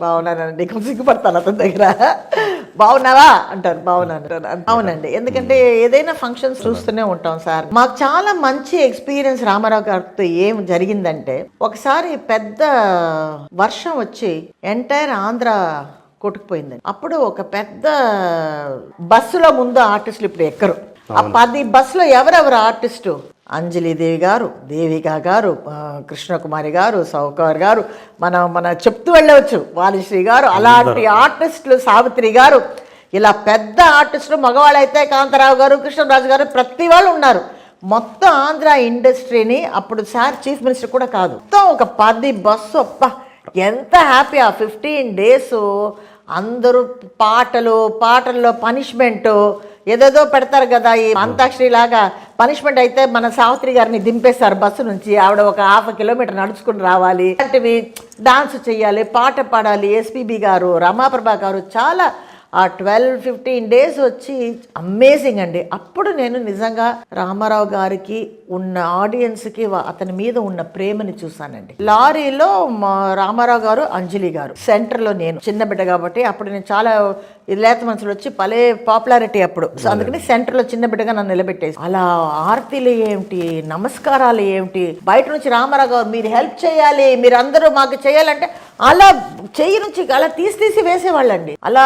బాగున్నానండి. కొంచెం సిగ్గుపడతాను అతని దగ్గర. బాగున్నావా? అంటారు. బాగున్నాను. అవునండి. ఎందుకంటే ఏదైనా ఫంక్షన్స్ చూస్తూనే ఉంటాం సార్. మాకు చాలా మంచి ఎక్స్పీరియన్స్ రామారావు గారితో ఏం జరిగిందంటే ఒకసారి పెద్ద వర్షం వచ్చి ఎంటైర్ ఆంధ్ర కొట్టుకుపోయిందండి అప్పుడు ఒక పెద్ద బస్సులో ముందు ఆర్టిస్టులు ఇప్పుడు ఎక్కరు. ఆ పది బస్సులో ఎవరెవరు ఆర్టిస్టు అంజలిదేవి గారు దేవిక గారు కృష్ణకుమారి గారు సౌకర్ గారు మన మన చెప్తూ వెళ్ళవచ్చు. వాలిశ్రీ గారు అలాంటి ఆర్టిస్టులు సావిత్రి గారు ఇలా పెద్ద ఆర్టిస్టులు మగవాళ్ళైతే కాంతారావు గారు కృష్ణరాజు గారు ప్రతి వాళ్ళు ఉన్నారు. మొత్తం ఆంధ్ర ఇండస్ట్రీని అప్పుడు సార్ చీఫ్ మినిస్టర్ కూడా కాదు. మొత్తం ఒక పది బస్సు అప్ప ఎంత హ్యాపీ ఆ ఫిఫ్టీన్ డేస్. అందరూ పాటలు పాటల్లో పనిష్మెంట్ ఏదేదో పెడతారు కదా ఈ అంతాక్షరి లాగా పనిష్మెంట్ అయితే మన సావిత్రి గారిని దింపేస్తారు బస్సు నుంచి. ఆవిడ ఒక హాఫ్ కిలోమీటర్ నడుచుకుని రావాలి. అలాంటివి డాన్స్ చేయాలి పాట పాడాలి. ఎస్పీబి గారు రమాప్రభా గారు చాలా ఆ ట్వెల్వ్ ఫిఫ్టీన్ డేస్ వచ్చి అమేజింగ్ అండి. అప్పుడు నేను నిజంగా రామారావు గారికి ఉన్న ఆడియన్స్కి అతని మీద ఉన్న ప్రేమని చూశానండి. లారీలో మా రామారావు గారు అంజలి గారు సెంటర్లో నేను చిన్న బిడ్డ కాబట్టి అప్పుడు నేను చాలా ఇది లేత మనసులు వచ్చి భలే పాపులారిటీ అప్పుడు. సో అందుకని సెంటర్లో చిన్న బిడ్డగా నన్ను నిలబెట్టేసి అలా ఆర్తిలు ఏమిటి నమస్కారాలు ఏమిటి బయట నుంచి రామారావు గారు మీరు హెల్ప్ చేయాలి మీరు అందరూ మాకు చేయాలంటే అలా చెయ్యి నుంచి అలా తీసి తీసి వేసేవాళ్ళండి. అలా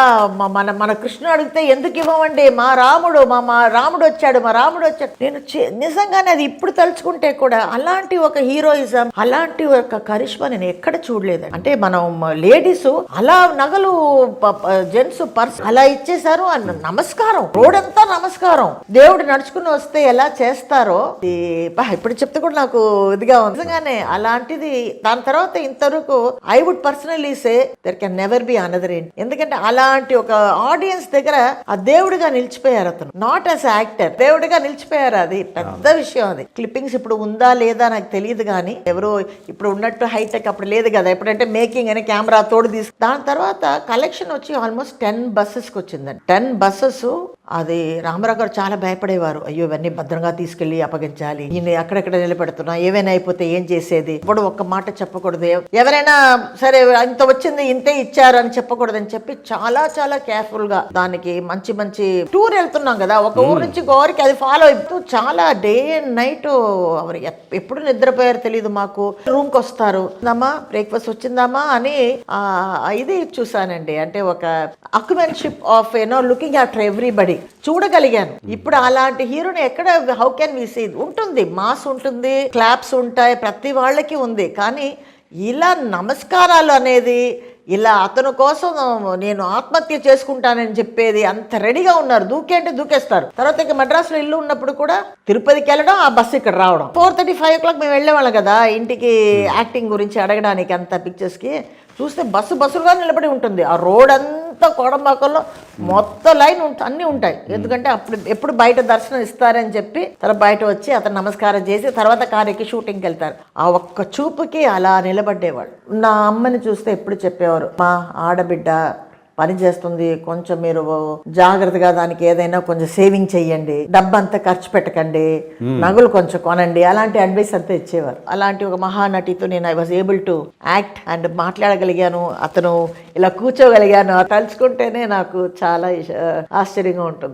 మన మన కృష్ణ అడిగితే ఎందుకు ఇవ్వమండి? మా రాముడు మా మా రాముడు వచ్చాడు మా రాముడు వచ్చాడు. నేను చే- నిజంగానే అది ఇప్పుడు తలుచుకుంటే కూడా అలాంటి ఒక హీరోయిజం అలాంటి ఒక కరిష్మా నేను ఎక్కడ చూడలేదు అంటే మనం లేడీస్ అలా నగలు జెంట్స్ పర్స్ అలా ఇచ్చేసారు అన్న నమస్కారం. రోడ్ అంతా నమస్కారం. దేవుడు నడుచుకుని వస్తే ఎలా చేస్తారో ఇప్పుడు చెప్తే కూడా నాకు ఇదిగా ఉంది. నిజంగానే అలాంటిది దాని తర్వాత ఇంతవరకు I would personally say there can never be another ఏంటి ఎందుకంటే అలాంటి ఒక ఆడియన్స్ దగ్గర ఆ దేవుడిగా నిలిచిపోయారు అతను. నాట్ యాజ్ యాక్టర్ దేవుడిగా నిలిచిపోయారు అది. పెద్ద విషయం అది. క్లిప్పింగ్స్ ఇప్పుడు ఉందా లేదా నాకు తెలియదు కానీ ఎవరో ఇప్పుడు ఉన్నట్టు హైటెక్ అప్పుడు లేదు కదా. ఎప్పుడంటే మేకింగ్ అని కెమెరా తోడు తీసు దాని తర్వాత కలెక్షన్ వచ్చి ఆల్మోస్ట్ టెన్ బస్సెస్కి వచ్చిందండి. టెన్ బస్సెస్ అది రామారావు గారు చాలా భయపడేవారు. అయ్యో ఇవన్నీ భద్రంగా తీసుకెళ్ళి అప్పగించాలి. ఈయన అక్కడెక్కడ నిలబెడుతున్నా. ఏవైనా అయిపోతే ఏం చేసేది? ఇప్పుడు ఒక్క మాట చెప్పకూడదు. ఎవ- ఎవరైనా సరే ఇంత వచ్చింది ఇంతే ఇచ్చారు అని చెప్పకూడదని చెప్పి చాలా చాలా కేర్ఫుల్గా దానికి మంచి మంచి టూర్ వెళ్తున్నాం కదా. ఒక ఊరు నుంచి గోరికి అది ఫాలో అవుతూ చాలా డే అండ్ నైట్ ఎప్పుడు నిద్రపోయారు తెలియదు మాకు. రూమ్కి వస్తారు దమ్మా బ్రేక్ఫాస్ట్ వచ్చిందమ్మా అని ఇది చూసానండి. అంటే ఒక అక్యుమెన్షిప్ of you know looking after everybody చూడగలిగాను. ఇప్పుడు అలాంటి హీరోని ఎక్కడ హౌ కెన్ వి సీ ఉంటుంది. మాస్ ఉంటుంది క్లాప్స్ ఉంటాయి ప్రతి వాళ్ళకి ఉంది. కానీ ఇలా నమస్కారాలు అనేది ఇలా అతను కోసం నేను ఆత్మహత్య చేసుకుంటానని చెప్పేది అంత రెడీగా ఉన్నారు. దూకే అంటే దూకేస్తారు. తర్వాత ఇక మద్రాసులో ఇల్లు ఉన్నప్పుడు కూడా తిరుపతికి వెళ్ళడం ఆ బస్సు ఇక్కడ రావడం. Four thirty five o'clock మేము వెళ్ళేవాళ్ళం కదా ఇంటికి యాక్టింగ్ గురించి అడగడానికి అంత పిక్చర్స్కి చూస్తే బస్సు బస్సులుగా నిలబడి ఉంటుంది. ఆ రోడ్ అంతా కోడంబాకంలో మొత్తం లైన్ ఉంట అన్నీ ఉంటాయి. ఎందుకంటే అప్పుడు ఎప్పుడు బయట దర్శనం ఇస్తారని చెప్పి తర్వాత బయట వచ్చి అతను నమస్కారం చేసి తర్వాత కారుకి షూటింగ్కి వెళ్తారు. ఆ ఒక్క చూపుకి అలా నిలబడేవాళ్ళు నా అమ్మని చూస్తే ఎప్పుడు చెప్పేవారు మా ఆడబిడ్డ పని చేస్తుంది. కొంచెం మీరు జాగ్రత్తగా దానికి ఏదైనా కొంచెం సేవింగ్ చెయ్యండి. డబ్బంతా ఖర్చు పెట్టకండి. నగలు కొంచెం కొనండి. అలాంటి అడ్వైస్ అంతా ఇచ్చేవారు. అలాంటి ఒక మహానటితో నేను I was able to act and మాట్లాడగలిగాను. అతను ఇలా కూర్చోగలిగాను. తలుచుకుంటేనే నాకు చాలా ఆశ్చర్యంగా ఉంటుంది.